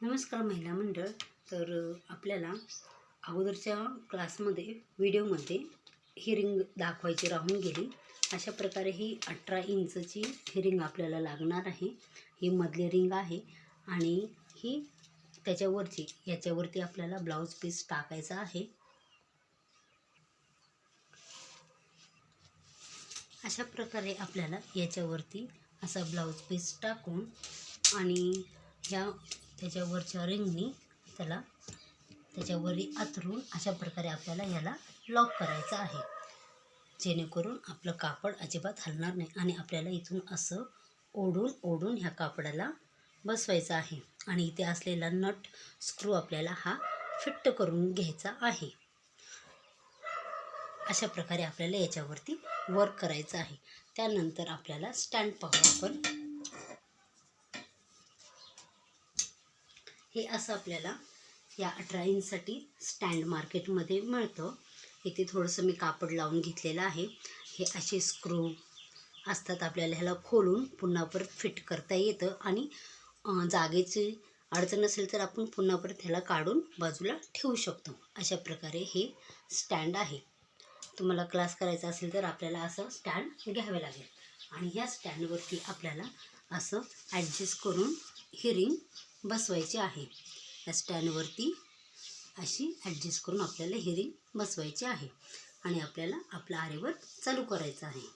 नमस्कार महिला मंडळ. तर आपल्याला अगोदरच्या क्लासमध्ये व्हिडिओमध्ये ही रिंग दाखवायची राहून गेली. अशा प्रकारे ही अठरा इंचची ही रिंग आपल्याला लागणार आहे. ही मधली रिंग आहे आणि ही त्याच्यावरची याच्यावरती आपल्याला ब्लाऊज पीस टाकायचा आहे. अशा प्रकारे आपल्याला याच्यावरती असा ब्लाऊज पीस टाकून आणि ह्या त्याच्यावरच्या रिंगनी त्याला त्याच्यावरी आतरून अशा प्रकारे आपल्याला ह्याला लॉक करायचं आहे. जेणेकरून आपलं कापड अजिबात हलणार नाही आणि आपल्याला इथून असं ओढून ओढून ह्या कापडाला बसवायचं आहे. आणि इथे असलेला नट स्क्रू आपल्याला हा फिट्ट करून घ्यायचा आहे. अशा प्रकारे आपल्याला याच्यावरती वर्क करायचं आहे. त्यानंतर आपल्याला स्टँड पाहू आपण हे असं आपल्याला या अठरा इंचसाठी स्टँड मार्केटमध्ये मिळतं. इथे थोडंसं मी कापड लावून घेतलेलं आहे. हे असे स्क्रू असतात आपल्याला ह्याला खोलून पुन्हा परत फिट करता येतं आणि जागेची अडचण असेल तर आपण पुन्हा परत ह्याला काढून बाजूला ठेवू शकतो. अशा प्रकारे हे स्टँड आहे. तुम्हाला क्लास करायचा असेल तर आपल्याला असं स्टँड घ्यावे लागेल. आणि ह्या स्टँडवरती आपल्याला असं ॲडजस्ट करून ही रिंग बसवायची आहे. या स्टँडवरती अशी ॲडजस्ट करून आपल्याला हे रिंग बसवायची आहे आणि आपल्याला आपला आरेवर चालू करायचं आहे.